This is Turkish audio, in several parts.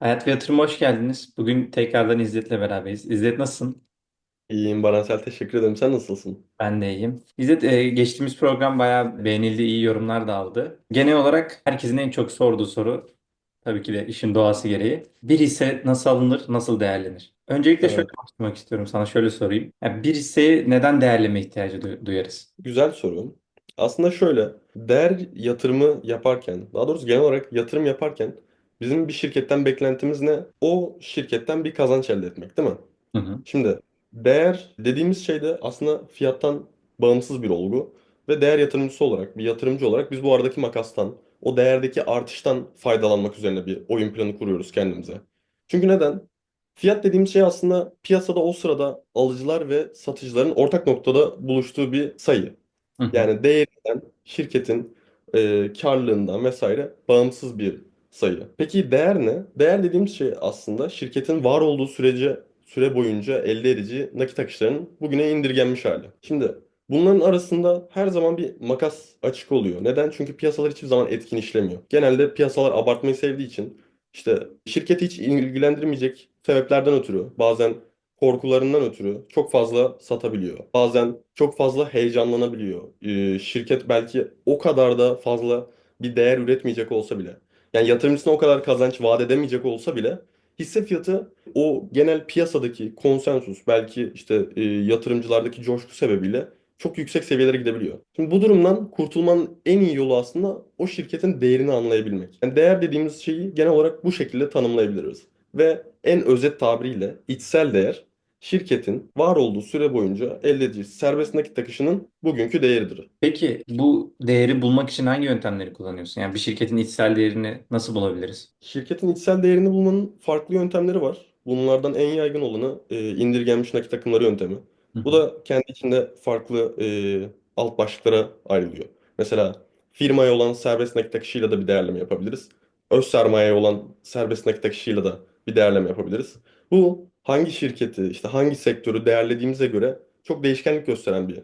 Hayat ve Yatırım'a hoş geldiniz. Bugün tekrardan İzzet'le beraberiz. İzzet nasılsın? İyiyim Baransel teşekkür ederim. Sen nasılsın? Ben de iyiyim. İzzet e, geçtiğimiz program bayağı beğenildi, iyi yorumlar da aldı. Genel olarak herkesin en çok sorduğu soru tabii ki de işin doğası gereği. Bir hisse nasıl alınır, nasıl değerlenir? Öncelikle şöyle Evet. başlamak istiyorum. Sana şöyle sorayım. Yani bir hisseyi neden değerleme ihtiyacı du- duyarız? Güzel soru. Aslında şöyle, değer yatırımı yaparken, daha doğrusu genel olarak yatırım yaparken bizim bir şirketten beklentimiz ne? O şirketten bir kazanç elde etmek, değil mi? Hı hı. Şimdi değer dediğimiz şey de aslında fiyattan bağımsız bir olgu ve değer yatırımcısı olarak, bir yatırımcı olarak biz bu aradaki makastan, o değerdeki artıştan faydalanmak üzerine bir oyun planı kuruyoruz kendimize. Çünkü neden? Fiyat dediğimiz şey aslında piyasada o sırada alıcılar ve satıcıların ortak noktada buluştuğu bir sayı. Hı hı. Yani değerinden, şirketin e, karlılığından vesaire bağımsız bir sayı. Peki değer ne? Değer dediğimiz şey aslında şirketin var olduğu sürece süre boyunca elde edici nakit akışlarının bugüne indirgenmiş hali. Şimdi bunların arasında her zaman bir makas açık oluyor. Neden? Çünkü piyasalar hiçbir zaman etkin işlemiyor. Genelde piyasalar abartmayı sevdiği için işte şirketi hiç ilgilendirmeyecek sebeplerden ötürü bazen korkularından ötürü çok fazla satabiliyor. Bazen çok fazla heyecanlanabiliyor. Ee, şirket belki o kadar da fazla bir değer üretmeyecek olsa bile. Yani yatırımcısına o kadar kazanç vaat edemeyecek olsa bile hisse fiyatı o genel piyasadaki konsensus belki işte e, yatırımcılardaki coşku sebebiyle çok yüksek seviyelere gidebiliyor. Şimdi bu durumdan kurtulmanın en iyi yolu aslında o şirketin değerini anlayabilmek. Yani değer dediğimiz şeyi genel olarak bu şekilde tanımlayabiliriz. Ve en özet tabiriyle içsel değer şirketin var olduğu süre boyunca elde edici serbest nakit akışının bugünkü değeridir. Peki bu değeri bulmak için hangi yöntemleri kullanıyorsun? Yani bir şirketin içsel değerini nasıl bulabiliriz? Şirketin içsel değerini bulmanın farklı yöntemleri var. Bunlardan en yaygın olanı e, indirgenmiş nakit akımları yöntemi. Hı Bu da kendi içinde farklı e, alt başlıklara ayrılıyor. Mesela firmaya olan serbest nakit akışıyla da bir değerleme yapabiliriz. Öz sermayeye olan serbest nakit akışıyla da bir değerleme yapabiliriz. Bu hangi şirketi, işte hangi sektörü değerlediğimize göre çok değişkenlik gösteren bir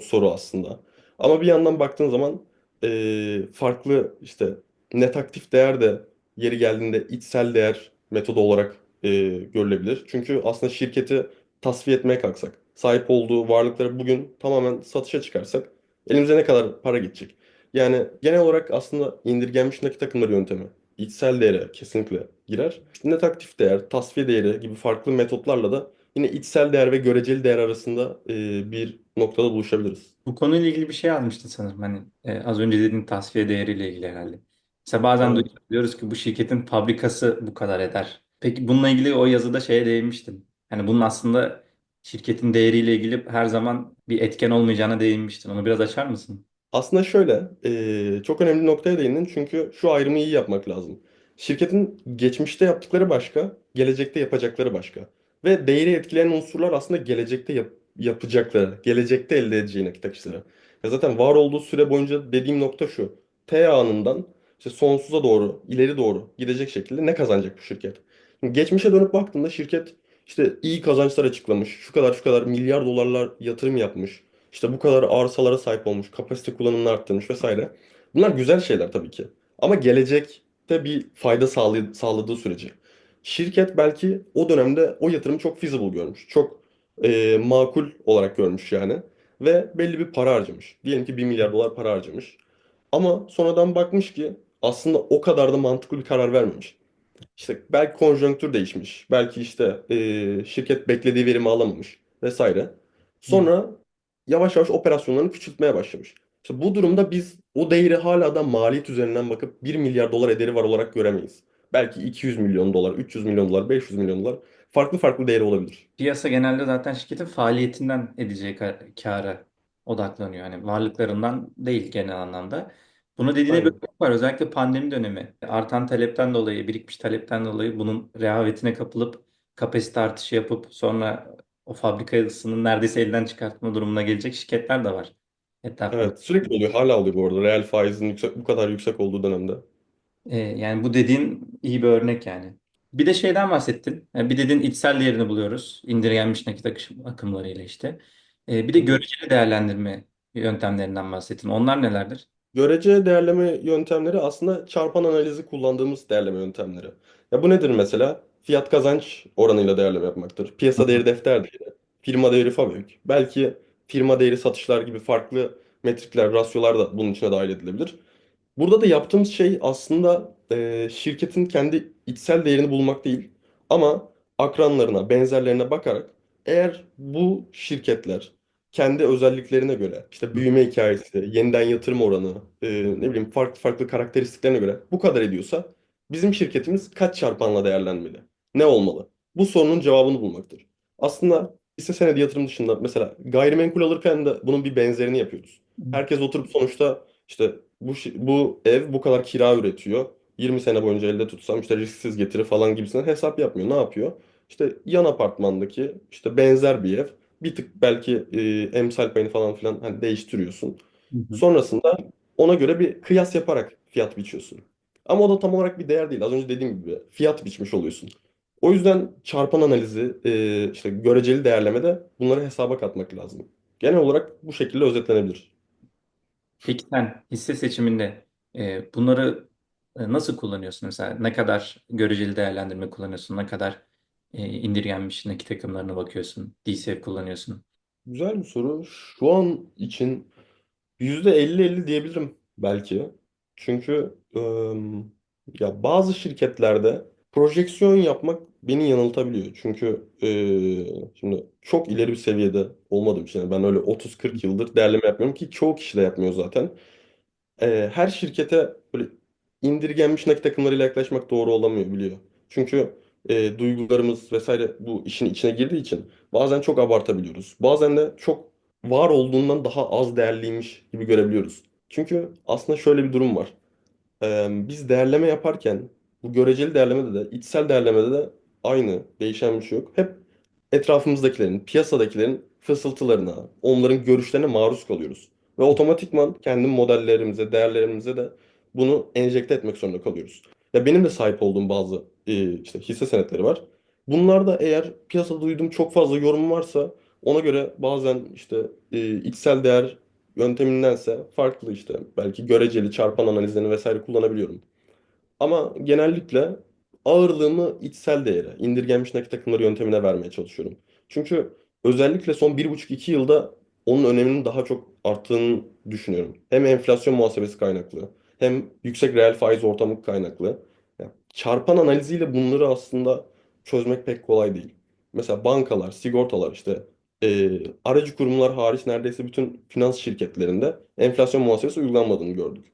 soru aslında. Ama bir yandan baktığın zaman e, farklı işte net aktif değer de yeri geldiğinde içsel değer metodu olarak e, görülebilir. Çünkü aslında şirketi tasfiye etmeye kalksak, sahip olduğu varlıkları bugün tamamen satışa çıkarsak elimize ne kadar para gidecek? Yani genel olarak aslında indirgenmiş nakit akımları yöntemi içsel değere kesinlikle girer. İşte net aktif değer, tasfiye değeri gibi farklı metotlarla da yine içsel değer ve göreceli değer arasında e, bir noktada buluşabiliriz. Bu konuyla ilgili bir şey yazmıştın sanırım. Hani e, az önce dediğin tasfiye değeriyle ilgili herhalde. Mesela bazen Evet. diyoruz ki bu şirketin fabrikası bu kadar eder. Peki bununla ilgili o yazıda şeye değinmiştin. Hani bunun aslında şirketin değeriyle ilgili her zaman bir etken olmayacağına değinmiştin. Onu biraz açar mısın? Aslında şöyle, e, çok önemli noktaya değindin çünkü şu ayrımı iyi yapmak lazım. Şirketin geçmişte yaptıkları başka, gelecekte yapacakları başka. Ve değeri etkileyen unsurlar aslında gelecekte yap- yapacakları, gelecekte elde edeceği nakit akışları. Ya zaten var olduğu süre boyunca dediğim nokta şu. T anından işte sonsuza doğru, ileri doğru gidecek şekilde ne kazanacak bu şirket? Şimdi geçmişe dönüp baktığında şirket işte iyi kazançlar açıklamış, şu kadar şu kadar milyar dolarlar yatırım yapmış. İşte bu kadar arsalara sahip olmuş, kapasite kullanımını arttırmış vesaire. Bunlar güzel şeyler tabii ki. Ama gelecekte bir fayda sağlay- sağladığı sürece. Şirket belki o dönemde o yatırımı çok feasible görmüş. Çok e, makul olarak görmüş yani. Ve belli bir para harcamış. Diyelim ki bir milyar dolar para harcamış. Ama sonradan bakmış ki aslında o kadar da mantıklı bir karar vermemiş. İşte belki konjonktür değişmiş. Belki işte e, şirket beklediği verimi alamamış vesaire. Sonra yavaş yavaş operasyonlarını küçültmeye başlamış. İşte bu durumda biz o değeri hala da maliyet üzerinden bakıp bir milyar dolar ederi var olarak göremeyiz. Belki 200 milyon dolar, 300 milyon dolar, 500 milyon dolar farklı farklı değeri olabilir. Piyasa genelde zaten şirketin faaliyetinden edeceği ka- kâra odaklanıyor. Hani varlıklarından değil genel anlamda. Bunu dediğine bir Aynen. hak var. Özellikle pandemi dönemi. Artan talepten dolayı, birikmiş talepten dolayı bunun rehavetine kapılıp kapasite artışı yapıp sonra o fabrikasının neredeyse elden çıkartma durumuna gelecek şirketler de var etrafında. Evet, sürekli oluyor. Hala oluyor bu arada. Reel faizin yüksek, bu kadar yüksek olduğu dönemde. Ee, yani bu dediğin iyi bir örnek yani. Bir de şeyden bahsettin. Yani bir dedin içsel değerini buluyoruz. İndirgenmiş nakit akış akımlarıyla işte. Ee, bir de göreceli değerlendirme yöntemlerinden bahsettin. Onlar nelerdir? Görece değerleme yöntemleri aslında çarpan analizi kullandığımız değerleme yöntemleri. Ya bu nedir mesela? Fiyat kazanç oranıyla değerleme yapmaktır. Piyasa değeri defter değeri, firma değeri FAVÖK. Belki firma değeri satışlar gibi farklı metrikler, rasyolar da bunun içine dahil edilebilir. Burada da yaptığımız şey aslında e, şirketin kendi içsel değerini bulmak değil. Ama akranlarına, benzerlerine bakarak eğer bu şirketler kendi özelliklerine göre, işte büyüme hikayesi, yeniden yatırım oranı, e, ne bileyim farklı farklı karakteristiklerine göre bu kadar ediyorsa bizim şirketimiz kaç çarpanla değerlenmeli? Ne olmalı? Bu sorunun cevabını bulmaktır. Aslında hisse senedi yatırım dışında mesela gayrimenkul alırken de bunun bir benzerini yapıyoruz. Herkes oturup sonuçta işte bu şi- bu ev bu kadar kira üretiyor. 20 sene boyunca elde tutsam işte risksiz getiri falan gibisinden hesap yapmıyor. Ne yapıyor? İşte yan apartmandaki işte benzer bir ev. Bir tık belki e, emsal payını falan filan hani değiştiriyorsun. Hı hı. Sonrasında ona göre bir kıyas yaparak fiyat biçiyorsun. Ama o da tam olarak bir değer değil. Az önce dediğim gibi fiyat biçmiş oluyorsun. O yüzden çarpan analizi, e, işte göreceli değerlemede bunları hesaba katmak lazım. Genel olarak bu şekilde özetlenebilir. Peki sen hisse seçiminde e, bunları e, nasıl kullanıyorsun? Mesela ne kadar göreceli değerlendirme kullanıyorsun? Ne kadar e, indirgenmiş nakit akımlarına bakıyorsun? DCF kullanıyorsun? Güzel bir soru. Şu an için %50-50 diyebilirim belki. Çünkü ım, ya bazı şirketlerde projeksiyon yapmak beni yanıltabiliyor. Çünkü e, şimdi çok ileri bir seviyede olmadığım için yani ben öyle 30-40 yıldır değerleme yapmıyorum ki çoğu kişi de yapmıyor zaten. E, her şirkete böyle indirgenmiş nakit akımlarıyla yaklaşmak doğru olamıyor biliyor. Çünkü e, duygularımız vesaire bu işin içine girdiği için bazen çok abartabiliyoruz. Bazen de çok var olduğundan daha az değerliymiş gibi görebiliyoruz. Çünkü aslında şöyle bir durum var. Ee, biz değerleme yaparken bu göreceli değerlemede de içsel değerlemede de aynı değişen bir şey yok. Hep etrafımızdakilerin, piyasadakilerin fısıltılarına, onların görüşlerine maruz kalıyoruz. Ve otomatikman kendi modellerimize, değerlerimize de bunu enjekte etmek zorunda kalıyoruz. Ya benim de sahip olduğum bazı e, işte hisse senetleri var. Bunlarda eğer piyasada duyduğum çok fazla yorum varsa ona göre bazen işte e, içsel değer yöntemindense farklı işte belki göreceli çarpan analizlerini vesaire kullanabiliyorum. Ama genellikle ağırlığımı içsel değere, indirgenmiş nakit akımları yöntemine vermeye çalışıyorum. Çünkü özellikle son bir buçuk iki yılda onun öneminin daha çok arttığını düşünüyorum. Hem enflasyon muhasebesi kaynaklı, hem yüksek reel faiz ortamı kaynaklı. Yani çarpan analiziyle bunları aslında çözmek pek kolay değil. Mesela bankalar, sigortalar işte e, aracı kurumlar hariç neredeyse bütün finans şirketlerinde enflasyon muhasebesi uygulanmadığını gördük.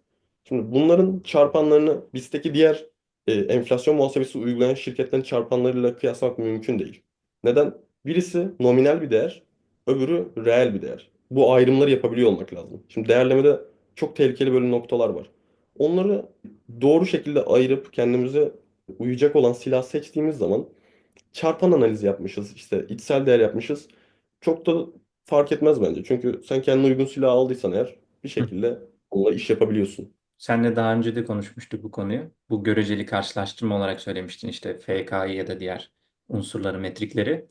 Şimdi bunların çarpanlarını BIST'teki diğer e, enflasyon muhasebesi uygulayan şirketlerin çarpanlarıyla kıyaslamak mümkün değil. Neden? Birisi nominal bir değer, öbürü reel bir değer. Bu ayrımları yapabiliyor olmak lazım. Şimdi değerlemede çok tehlikeli böyle noktalar var. Onları doğru şekilde ayırıp kendimize uyacak olan silah seçtiğimiz zaman çarpan analiz yapmışız, işte içsel değer yapmışız. Çok da fark etmez bence. Çünkü sen kendine uygun silahı aldıysan eğer bir şekilde onunla iş yapabiliyorsun. Senle daha önce de konuşmuştuk bu konuyu. Bu göreceli karşılaştırma olarak söylemiştin işte FK'yı ya da diğer unsurları, metrikleri.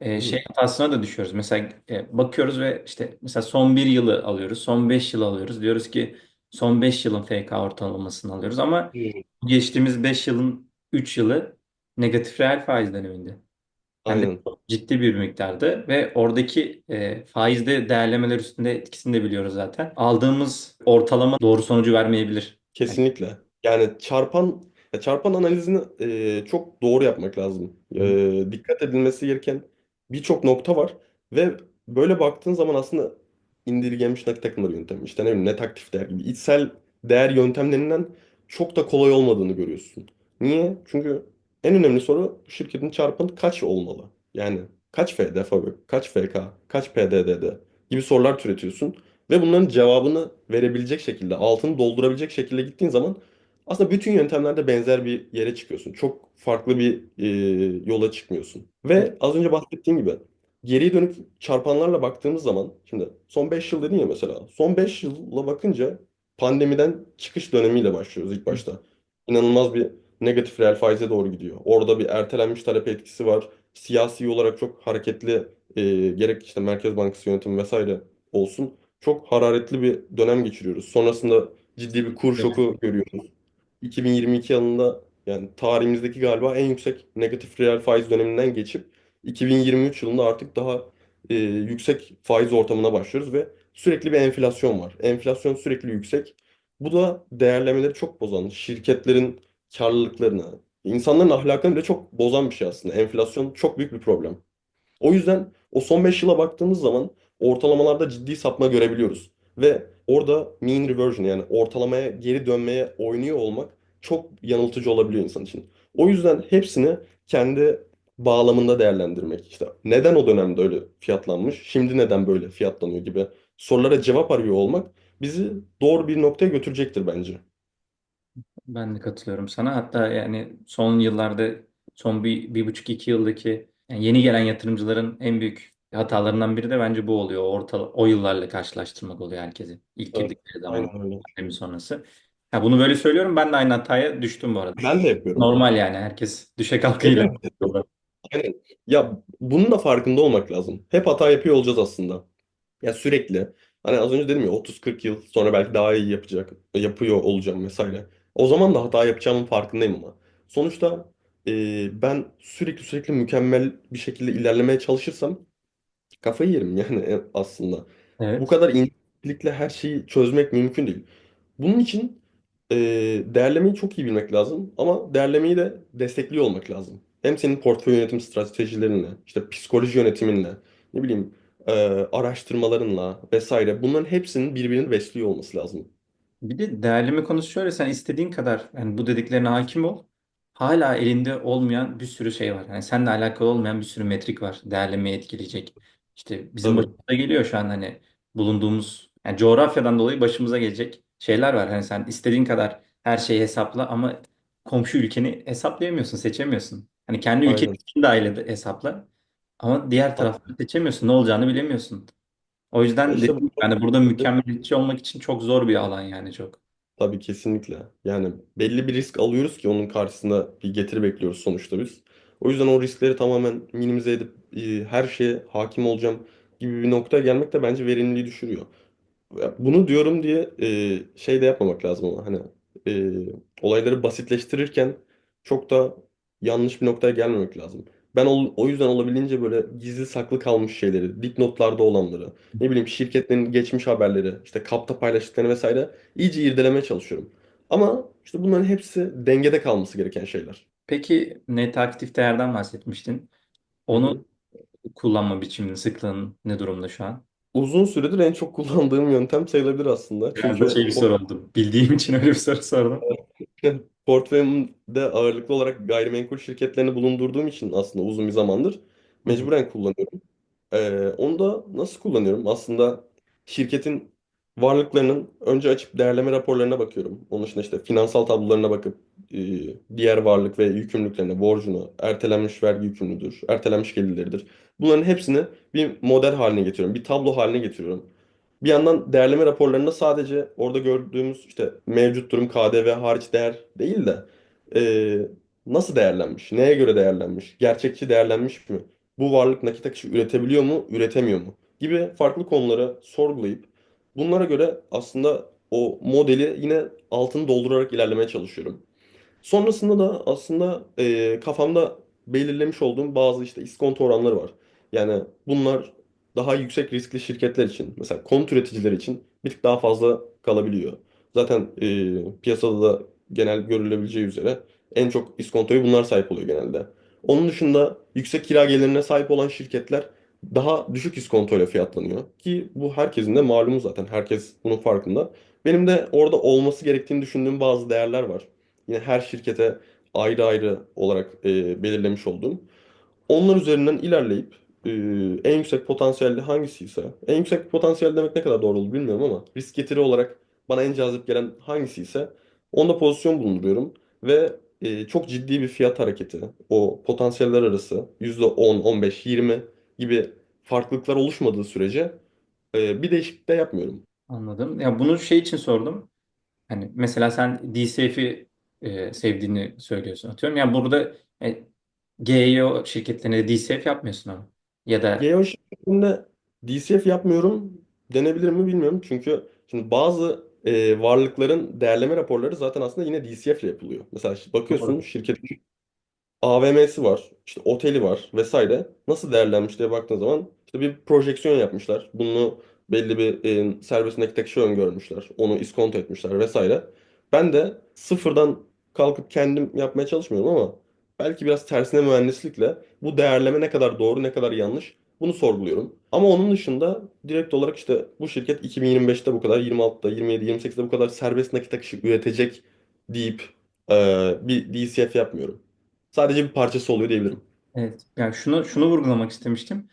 E, şey hatasına da düşüyoruz. Mesela e, bakıyoruz ve işte mesela son bir yılı alıyoruz, son 5 yılı alıyoruz. Diyoruz ki son 5 yılın FK ortalamasını alıyoruz ama geçtiğimiz 5 yılın 3 yılı negatif reel faiz döneminde. Hem de Aynen. çok ciddi bir miktardı ve oradaki e, faizde değerlemeler üstünde etkisini de biliyoruz zaten. Aldığımız ortalama doğru sonucu vermeyebilir. Yani, Kesinlikle. Yani çarpan ya çarpan analizini e, çok doğru yapmak lazım. E, dikkat edilmesi gereken birçok nokta var ve böyle baktığın zaman aslında indirgenmiş nakit akımları yöntemi, işte ne bileyim net aktif değer gibi içsel değer yöntemlerinden çok da kolay olmadığını görüyorsun. Niye? Çünkü en önemli soru şirketin çarpanı kaç olmalı? Yani kaç FD fabrik, kaç FK, kaç PDDD gibi sorular türetiyorsun. Ve bunların cevabını verebilecek şekilde, altını doldurabilecek şekilde gittiğin zaman aslında bütün yöntemlerde benzer bir yere çıkıyorsun. Çok farklı bir e, yola çıkmıyorsun. Ve az önce bahsettiğim gibi geriye dönüp çarpanlarla baktığımız zaman şimdi son 5 yıl dedin ya mesela. Son 5 yılla bakınca pandemiden çıkış dönemiyle başlıyoruz ilk başta. İnanılmaz bir negatif reel faize doğru gidiyor. Orada bir ertelenmiş talep etkisi var. Siyasi olarak çok hareketli e, gerek işte Merkez Bankası yönetimi vesaire olsun çok hararetli bir dönem geçiriyoruz. Sonrasında ciddi bir kur şoku görüyoruz. 2022 yılında Yani tarihimizdeki galiba en yüksek negatif reel faiz döneminden geçip 2023 yılında artık daha e, yüksek faiz ortamına başlıyoruz ve sürekli bir enflasyon var. Enflasyon sürekli yüksek. Bu da değerlemeleri çok bozan, şirketlerin karlılıklarını, insanların ahlakını bile çok bozan bir şey aslında. Enflasyon çok büyük bir problem. O yüzden o son 5 yıla baktığımız zaman ortalamalarda ciddi sapma görebiliyoruz. Ve orada mean reversion yani ortalamaya geri dönmeye oynuyor olmak çok yanıltıcı olabiliyor insan için. O yüzden hepsini kendi bağlamında değerlendirmek. İşte neden o dönemde öyle fiyatlanmış, şimdi neden böyle fiyatlanıyor gibi sorulara cevap arıyor olmak bizi doğru bir noktaya götürecektir bence. Ben de katılıyorum sana. Hatta yani son yıllarda son bir, bir buçuk iki yıldaki yani yeni gelen yatırımcıların en büyük hatalarından biri de bence bu oluyor. Orta, o yıllarla karşılaştırmak oluyor herkesi. İlk Evet, girdikleri zaman aynen öyle. pandemi sonrası. Ha, bunu böyle söylüyorum. Ben de aynı hataya düştüm bu arada. Ben de yapıyorum. Normal yani. Herkes düşe kalkıyla. Hepimiz Aynen. Ya bunun da farkında olmak lazım. Hep hata yapıyor olacağız aslında. Ya sürekli. Hani az önce dedim ya 30-40 yıl sonra belki daha iyi yapacak, yapıyor olacağım vesaire. O zaman da hata yapacağımın farkındayım ama. Sonuçta e, ben sürekli sürekli mükemmel bir şekilde ilerlemeye çalışırsam kafayı yerim yani e, aslında. Bu Evet. kadar incelikle her şeyi çözmek mümkün değil. Bunun için e, değerlemeyi çok iyi bilmek lazım ama değerlemeyi de destekliyor olmak lazım. Hem senin portföy yönetim stratejilerinle, işte psikoloji yönetiminle, ne bileyim e, araştırmalarınla vesaire bunların hepsinin birbirini besliyor olması lazım. Bir de değerleme konusu şöyle sen istediğin kadar yani bu dediklerine hakim ol. Hala elinde olmayan bir sürü şey var. Yani seninle alakalı olmayan bir sürü metrik var. Değerlemeyi etkileyecek. İşte bizim Tabii, başımıza geliyor şu an hani bulunduğumuz yani coğrafyadan dolayı başımıza gelecek şeyler var. Hani sen istediğin kadar her şeyi hesapla ama komşu ülkeni hesaplayamıyorsun, seçemiyorsun. Hani kendi ülkenin aynen. için dahil ed- hesapla ama diğer tarafları seçemiyorsun. Ne olacağını bilemiyorsun. O yüzden İşte dedim bu yani burada mükemmeliyetçi olmak için çok zor bir alan yani çok. tabii kesinlikle. Yani belli bir risk alıyoruz ki onun karşısında bir getiri bekliyoruz sonuçta biz. O yüzden o riskleri tamamen minimize edip e, her şeye hakim olacağım gibi bir noktaya gelmek de bence verimliliği düşürüyor. Ya Bunu diyorum diye e, şey de yapmamak lazım ama hani e, olayları basitleştirirken çok da yanlış bir noktaya gelmemek lazım. Ben o, o yüzden olabildiğince böyle gizli saklı kalmış şeyleri, dipnotlarda olanları, ne bileyim şirketlerin geçmiş haberleri, işte kapta paylaştıklarını vesaire iyice irdelemeye çalışıyorum. Ama işte bunların hepsi dengede kalması gereken şeyler. Peki net aktif değerden bahsetmiştin. Onu kullanma biçiminin, sıklığın ne durumda şu an? Uzun süredir en çok kullandığım yöntem sayılabilir aslında. Da Çünkü şey bir soru oldu. Bildiğim için öyle bir soru sordum. Portföyümde ağırlıklı olarak gayrimenkul şirketlerini bulundurduğum için aslında uzun bir zamandır Hı hı. mecburen kullanıyorum. Ee, onu da nasıl kullanıyorum? Aslında şirketin varlıklarının önce açıp değerleme raporlarına bakıyorum. Onun dışında işte finansal tablolarına bakıp e, diğer varlık ve yükümlülüklerine, borcunu, ertelenmiş vergi yükümlüdür, ertelenmiş gelirleridir. Bunların hepsini bir model haline getiriyorum, bir tablo haline getiriyorum. Bir yandan değerleme raporlarında sadece orada gördüğümüz işte mevcut durum KDV hariç değer değil de e, nasıl değerlenmiş, neye göre değerlenmiş, gerçekçi değerlenmiş mi, bu varlık nakit akışı üretebiliyor mu, üretemiyor mu gibi farklı konuları sorgulayıp bunlara göre aslında o modeli yine altını doldurarak ilerlemeye çalışıyorum. Sonrasında da aslında e, kafamda belirlemiş olduğum bazı işte iskonto oranları var. Yani bunlar daha yüksek riskli şirketler için, mesela konut üreticileri için bir tık daha fazla kalabiliyor. Zaten e, piyasada da genel görülebileceği üzere en çok iskontoyu bunlar sahip oluyor genelde. Onun dışında yüksek kira gelirine sahip olan şirketler daha düşük iskontoyla fiyatlanıyor. Ki bu herkesin de malumu zaten. Herkes bunun farkında. Benim de orada olması gerektiğini düşündüğüm bazı değerler var. Yine her şirkete ayrı ayrı olarak e, belirlemiş olduğum. Onlar üzerinden ilerleyip e, en yüksek potansiyelli hangisiyse, en yüksek potansiyel demek ne kadar doğru olur bilmiyorum ama risk getiri olarak bana en cazip gelen hangisiyse onda pozisyon bulunduruyorum ve e, çok ciddi bir fiyat hareketi, o potansiyeller arası %10, 15, 20 gibi farklılıklar oluşmadığı sürece e, bir değişiklik de yapmıyorum. Anladım. Ya bunu şey için sordum. Hani mesela sen DCF'i e, sevdiğini söylüyorsun atıyorum. Yani burada e, GEO şirketlerine DCF yapmıyorsun ama. Ya da Geo şirketinde DCF yapmıyorum denebilir mi bilmiyorum. Çünkü şimdi bazı e, varlıkların değerleme raporları zaten aslında yine DCF ile yapılıyor. Mesela bakıyorsun Doğru. şirketin AVM'si var, işte oteli var vesaire. Nasıl değerlenmiş diye baktığın zaman işte bir projeksiyon yapmışlar. Bunu belli bir e, serbest şey öngörmüşler. Onu iskonto etmişler vesaire. Ben de sıfırdan kalkıp kendim yapmaya çalışmıyorum ama belki biraz tersine mühendislikle bu değerleme ne kadar doğru ne kadar yanlış bunu sorguluyorum. Ama onun dışında direkt olarak işte bu şirket 2025'te bu kadar, 26'da, 27, 28'de bu kadar serbest nakit akışı üretecek deyip e, bir DCF yapmıyorum. Sadece bir parçası oluyor diyebilirim. Evet. Yani şunu şunu vurgulamak istemiştim.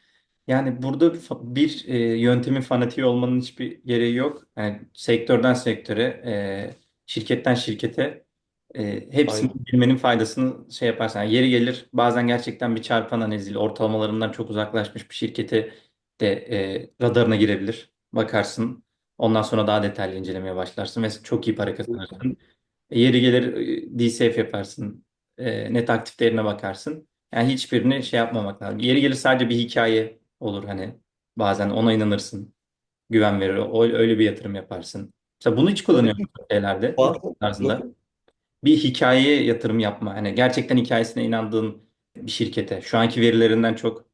Yani burada bir, e, yöntemin fanatiği olmanın hiçbir gereği yok. Yani sektörden sektöre, e, şirketten şirkete e, hepsini Aynen. bilmenin faydasını şey yaparsan. Yani yeri gelir bazen gerçekten bir çarpan analiziyle ortalamalarından çok uzaklaşmış bir şirkete de e, radarına girebilir. Bakarsın. Ondan sonra daha detaylı incelemeye başlarsın ve çok iyi para kazanırsın. E, Yeri gelir e, DCF yaparsın. E, net aktif değerine bakarsın. Yani hiçbirini şey yapmamak lazım. Yeri gelir sadece bir hikaye olur hani. Bazen ona inanırsın. Güven verir. O, öyle bir yatırım yaparsın. Mesela bunu hiç Tabii kullanıyorum ki şeylerde tarzında. Bir hikayeye yatırım yapma. Hani gerçekten hikayesine inandığın bir şirkete. Şu anki verilerinden çok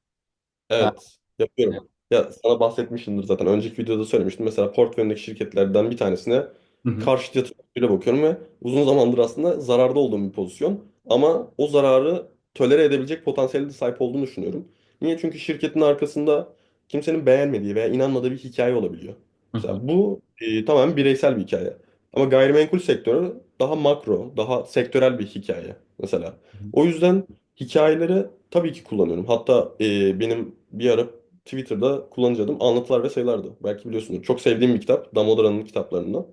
daha Evet, yapıyorum. Ya sana bahsetmişimdir zaten. Önceki videoda söylemiştim. Mesela portföyümdeki şirketlerden bir tanesine Hı hı. karşıt yatırımıyla bakıyorum ve uzun zamandır aslında zararda olduğum bir pozisyon. Ama o zararı tolere edebilecek potansiyelde de sahip olduğunu düşünüyorum. Niye? Çünkü şirketin arkasında kimsenin beğenmediği veya inanmadığı bir hikaye olabiliyor. Hı hı. Mesela bu e, tamamen bireysel bir hikaye. Ama gayrimenkul sektörü daha makro, daha sektörel bir hikaye mesela. O yüzden hikayeleri tabii ki kullanıyorum. Hatta e, benim bir ara Twitter'da kullanıcı adım Anlatılar ve Sayılardı. Belki biliyorsunuz. Çok sevdiğim bir kitap. Damodara'nın kitaplarından.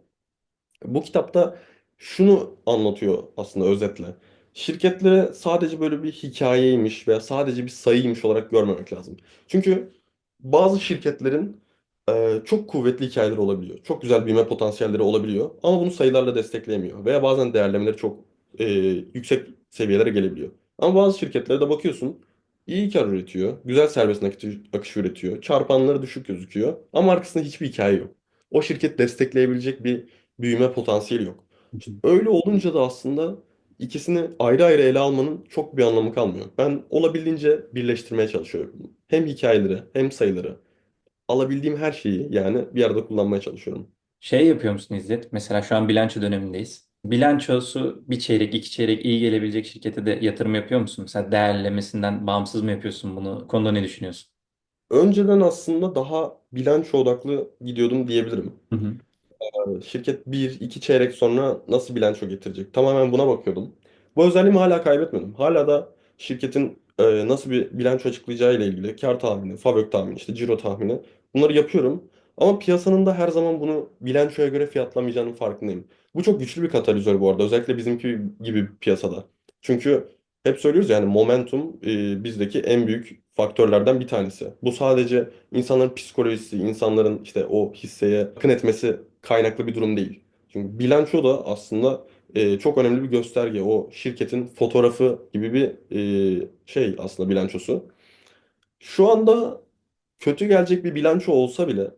Bu kitapta şunu anlatıyor aslında özetle. Şirketlere sadece böyle bir hikayeymiş veya sadece bir sayıymış olarak görmemek lazım. Çünkü bazı şirketlerin e, çok kuvvetli hikayeleri olabiliyor. Çok güzel büyüme potansiyelleri olabiliyor. Ama bunu sayılarla destekleyemiyor. Veya bazen değerlemeleri çok e, yüksek seviyelere gelebiliyor. Ama bazı şirketlere de bakıyorsun iyi kar üretiyor. Güzel serbest nakit akışı üretiyor. Çarpanları düşük gözüküyor. Ama arkasında hiçbir hikaye yok. O şirket destekleyebilecek bir büyüme potansiyeli yok. Öyle olunca da aslında ikisini ayrı ayrı ele almanın çok bir anlamı kalmıyor. Ben olabildiğince birleştirmeye çalışıyorum. Hem hikayeleri hem sayıları. Alabildiğim her şeyi yani bir arada kullanmaya çalışıyorum. Şey yapıyor musun İzzet? Mesela şu an bilanço dönemindeyiz. Bilançosu bir çeyrek, iki çeyrek iyi gelebilecek şirkete de yatırım yapıyor musun? Mesela değerlemesinden bağımsız mı yapıyorsun bunu? Bu Konuda ne düşünüyorsun? Önceden aslında daha bilanço odaklı gidiyordum diyebilirim. Hı hı. Şirket bir, iki çeyrek sonra nasıl bilanço getirecek? Tamamen buna bakıyordum. Bu özelliğimi hala kaybetmedim. Hala da şirketin e, nasıl bir bilanço açıklayacağı ile ilgili kar tahmini, FAVÖK tahmini, işte ciro tahmini bunları yapıyorum. Ama piyasanın da her zaman bunu bilançoya göre fiyatlamayacağının farkındayım. Bu çok güçlü bir katalizör bu arada. Özellikle bizimki gibi piyasada. Çünkü hep söylüyoruz yani momentum e, bizdeki en büyük faktörlerden bir tanesi. Bu sadece insanların psikolojisi, insanların işte o hisseye akın etmesi kaynaklı bir durum değil. Çünkü bilanço da aslında e, çok önemli bir gösterge. O şirketin fotoğrafı gibi bir e, şey aslında bilançosu. Şu anda kötü gelecek bir bilanço olsa bile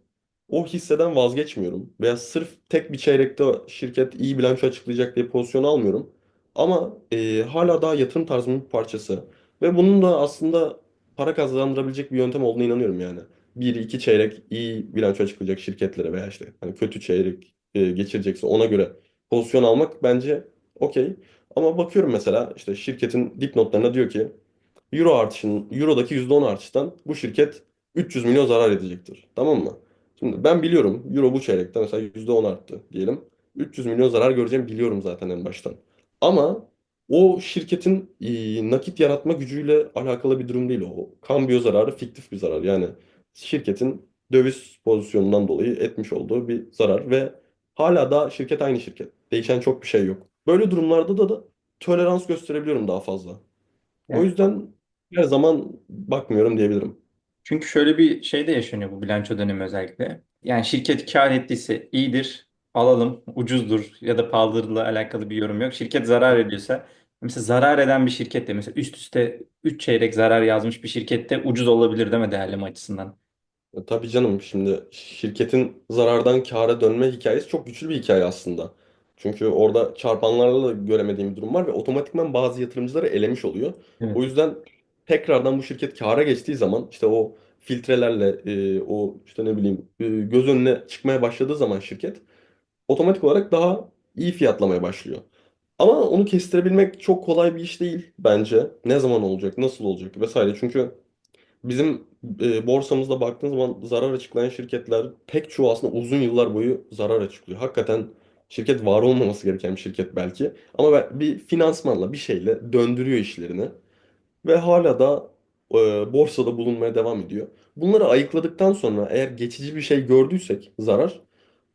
o hisseden vazgeçmiyorum. Veya sırf tek bir çeyrekte şirket iyi bilanço açıklayacak diye pozisyon almıyorum. Ama e, hala daha yatırım tarzımın bir parçası. Ve bunun da aslında para kazandırabilecek bir yöntem olduğuna inanıyorum yani. Bir iki çeyrek iyi bilanço açıklayacak şirketlere veya işte hani kötü çeyrek e, geçirecekse ona göre pozisyon almak bence okey. Ama bakıyorum mesela işte şirketin dipnotlarına diyor ki Euro artışın, Euro'daki %10 artıştan bu şirket 300 milyon zarar edecektir. Tamam mı? Şimdi ben biliyorum Euro bu çeyrekte mesela %10 arttı diyelim. 300 milyon zarar göreceğimi biliyorum zaten en baştan. Ama o şirketin e, nakit yaratma gücüyle alakalı bir durum değil o. Kambiyo zararı fiktif bir zarar. Yani şirketin döviz pozisyonundan dolayı etmiş olduğu bir zarar ve hala da şirket aynı şirket. Değişen çok bir şey yok. Böyle durumlarda da, da tolerans gösterebiliyorum daha fazla. O Yani yüzden her zaman bakmıyorum diyebilirim. Çünkü şöyle bir şey de yaşanıyor bu bilanço dönemi özellikle. Yani şirket kar ettiyse iyidir, alalım, ucuzdur ya da pahalıdırla alakalı bir yorum yok. Şirket zarar ediyorsa mesela zarar eden bir şirkette mesela üst üste 3 çeyrek zarar yazmış bir şirkette ucuz olabilir mi değerleme açısından? E, Tabii canım şimdi şirketin zarardan kâra dönme hikayesi çok güçlü bir hikaye aslında. Çünkü orada çarpanlarla da göremediğim bir durum var ve otomatikman bazı yatırımcıları elemiş oluyor. O Evet. yüzden tekrardan bu şirket kâra geçtiği zaman işte o filtrelerle e, o işte ne bileyim e, göz önüne çıkmaya başladığı zaman şirket otomatik olarak daha iyi fiyatlamaya başlıyor. Ama onu kestirebilmek çok kolay bir iş değil bence. Ne zaman olacak, nasıl olacak vesaire. Çünkü Bizim e, borsamızda baktığın zaman zarar açıklayan şirketler pek çoğu aslında uzun yıllar boyu zarar açıklıyor. Hakikaten şirket var olmaması gereken bir şirket belki. Ama bir finansmanla bir şeyle döndürüyor işlerini ve hala da e, borsada bulunmaya devam ediyor. Bunları ayıkladıktan sonra eğer geçici bir şey gördüysek zarar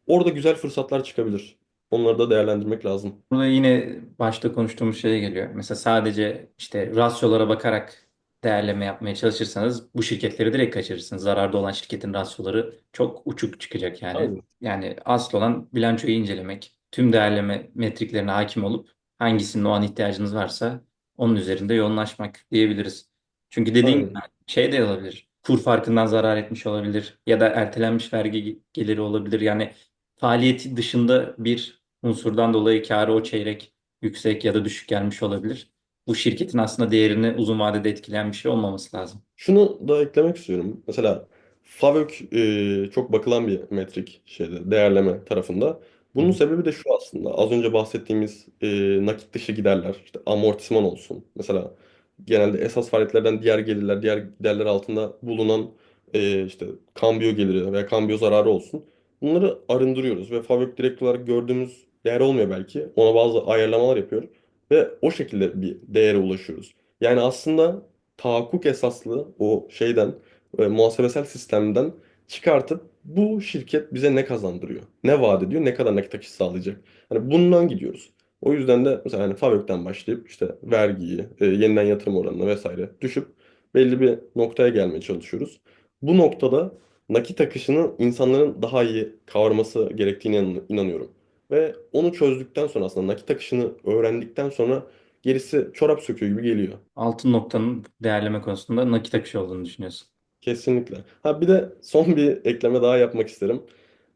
orada güzel fırsatlar çıkabilir. Onları da değerlendirmek lazım. Burada yine başta konuştuğumuz şeye geliyor. Mesela sadece işte rasyolara bakarak değerleme yapmaya çalışırsanız bu şirketleri direkt kaçırırsınız. Zararda olan şirketin rasyoları çok uçuk çıkacak yani. Aynen. Yani asıl olan bilançoyu incelemek, tüm değerleme metriklerine hakim olup hangisinin o an ihtiyacınız varsa onun üzerinde yoğunlaşmak diyebiliriz. Çünkü dediğin gibi şey de olabilir. Kur farkından zarar etmiş olabilir ya da ertelenmiş vergi geliri olabilir. Yani faaliyeti dışında bir unsurdan dolayı karı o çeyrek yüksek ya da düşük gelmiş olabilir. Bu şirketin aslında değerini uzun vadede etkileyen bir şey olmaması lazım. Şunu da eklemek istiyorum. Mesela FAVÖK e, çok bakılan bir metrik şeyde değerleme tarafında. Bunun sebebi de şu aslında. Az önce bahsettiğimiz e, nakit dışı giderler, işte amortisman olsun. Mesela genelde esas faaliyetlerden diğer gelirler, diğer giderler altında bulunan e, işte kambiyo geliri veya kambiyo zararı olsun. Bunları arındırıyoruz ve FAVÖK direkt olarak gördüğümüz değer olmuyor belki. Ona bazı ayarlamalar yapıyor ve o şekilde bir değere ulaşıyoruz. Yani aslında tahakkuk esaslı o şeyden e, muhasebesel sistemden çıkartıp bu şirket bize ne kazandırıyor? Ne vaat ediyor? Ne kadar nakit akışı sağlayacak? Hani bundan gidiyoruz. O yüzden de mesela hani FAVÖK'ten başlayıp işte vergiyi, e, yeniden yatırım oranını vesaire düşüp belli bir noktaya gelmeye çalışıyoruz. Bu noktada nakit akışını insanların daha iyi kavraması gerektiğine inan- inanıyorum. Ve onu çözdükten sonra aslında nakit akışını öğrendikten sonra gerisi çorap söküğü gibi geliyor. Altın noktanın değerleme konusunda nakit akışı olduğunu düşünüyorsun. Kesinlikle. Ha bir de son bir ekleme daha yapmak isterim.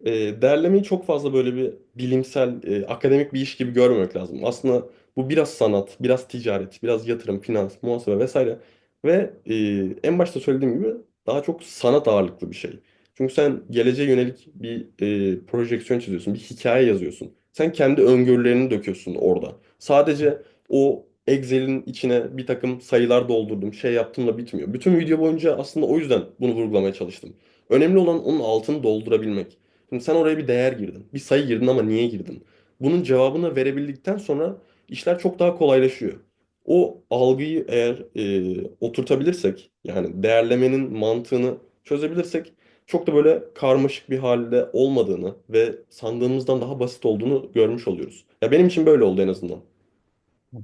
E, değerlemeyi çok fazla böyle bir bilimsel, e, akademik bir iş gibi görmemek lazım. Aslında bu biraz sanat, biraz ticaret, biraz yatırım, finans, muhasebe vesaire. Ve e, en başta söylediğim gibi daha çok sanat ağırlıklı bir şey. Çünkü sen geleceğe yönelik bir e, projeksiyon çiziyorsun, bir hikaye yazıyorsun. Sen kendi öngörülerini döküyorsun orada. Sadece o Excel'in içine bir takım sayılar doldurdum, şey yaptımla bitmiyor. Bütün video boyunca aslında o yüzden bunu vurgulamaya çalıştım. Önemli olan onun altını doldurabilmek. Şimdi sen oraya bir değer girdin. Bir sayı girdin ama niye girdin? Bunun cevabını verebildikten sonra işler çok daha kolaylaşıyor. O algıyı eğer e, oturtabilirsek, yani değerlemenin mantığını çözebilirsek çok da böyle karmaşık bir halde olmadığını ve sandığımızdan daha basit olduğunu görmüş oluyoruz. Ya benim için böyle oldu en azından.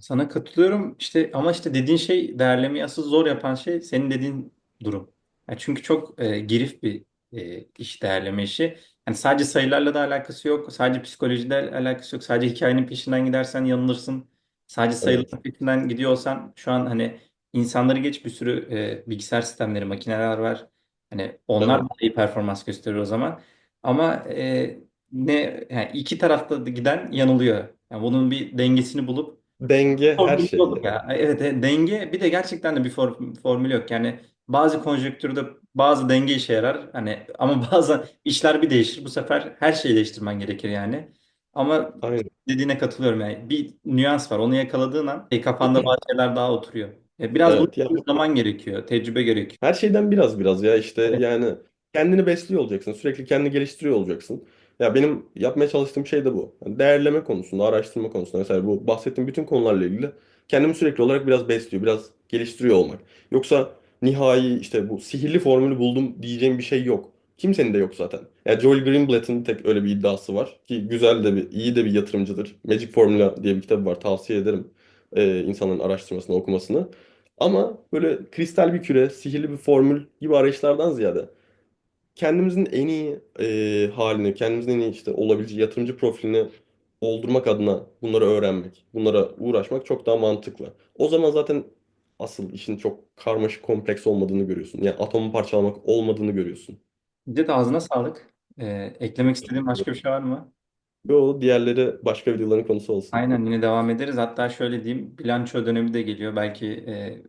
Sana katılıyorum işte ama işte dediğin şey değerlemeyi asıl zor yapan şey senin dediğin durum. Ya çünkü çok e, girif bir e, iş değerleme işi. Yani sadece sayılarla da alakası yok. Sadece psikolojide alakası yok. Sadece hikayenin peşinden gidersen yanılırsın. Sadece Evet. sayıların peşinden gidiyorsan şu an hani insanları geç bir sürü e, bilgisayar sistemleri, makineler var. Hani onlar Evet. da iyi performans gösteriyor o zaman. Ama e, ne yani iki tarafta da giden yanılıyor. Yani bunun bir dengesini bulup Denge her Formülü şey yok ya. ya. Evet, evet, denge bir de gerçekten de bir for- formül yok. Yani bazı konjonktürde bazı denge işe yarar. Hani ama bazı işler bir değişir. Bu sefer her şeyi değiştirmen gerekir yani. Ama Aynen. dediğine katılıyorum yani. Bir nüans var. Onu yakaladığın an e, kafanda bazı şeyler daha oturuyor. E, biraz bunun Evet ya için zaman gerekiyor, tecrübe gerekiyor. her şeyden biraz biraz ya işte Evet. yani kendini besliyor olacaksın. Sürekli kendini geliştiriyor olacaksın. Ya benim yapmaya çalıştığım şey de bu. Yani değerleme konusunda, araştırma konusunda mesela bu bahsettiğim bütün konularla ilgili kendimi sürekli olarak biraz besliyor, biraz geliştiriyor olmak. Yoksa nihai işte bu sihirli formülü buldum diyeceğim bir şey yok. Kimsenin de yok zaten. Ya Joel Greenblatt'ın tek öyle bir iddiası var ki güzel de bir, iyi de bir yatırımcıdır. Magic Formula diye bir kitabı var. Tavsiye ederim e, insanların araştırmasını, okumasını. Ama böyle kristal bir küre, sihirli bir formül gibi arayışlardan ziyade Kendimizin en iyi, eee, hâlini, kendimizin en iyi, işte, olabileceği yatırımcı profilini oldurmak adına bunları öğrenmek, bunlara uğraşmak çok daha mantıklı. O zaman zaten asıl işin çok karmaşık, kompleks olmadığını görüyorsun. Yani atomu parçalamak olmadığını görüyorsun. Chat ağzına sağlık. Eee, eklemek istediğin başka bir şey var mı? Yo, diğerleri başka videoların konusu olsun. Aynen yine devam ederiz. Hatta şöyle diyeyim, bilanço dönemi de geliyor. Belki eee,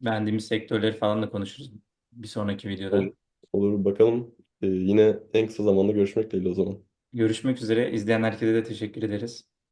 beğendiğimiz sektörleri falan da konuşuruz bir sonraki videoda. Olur bakalım. Ee, yine en kısa zamanda görüşmek dileğiyle o zaman. Görüşmek üzere. İzleyen herkese de teşekkür ederiz.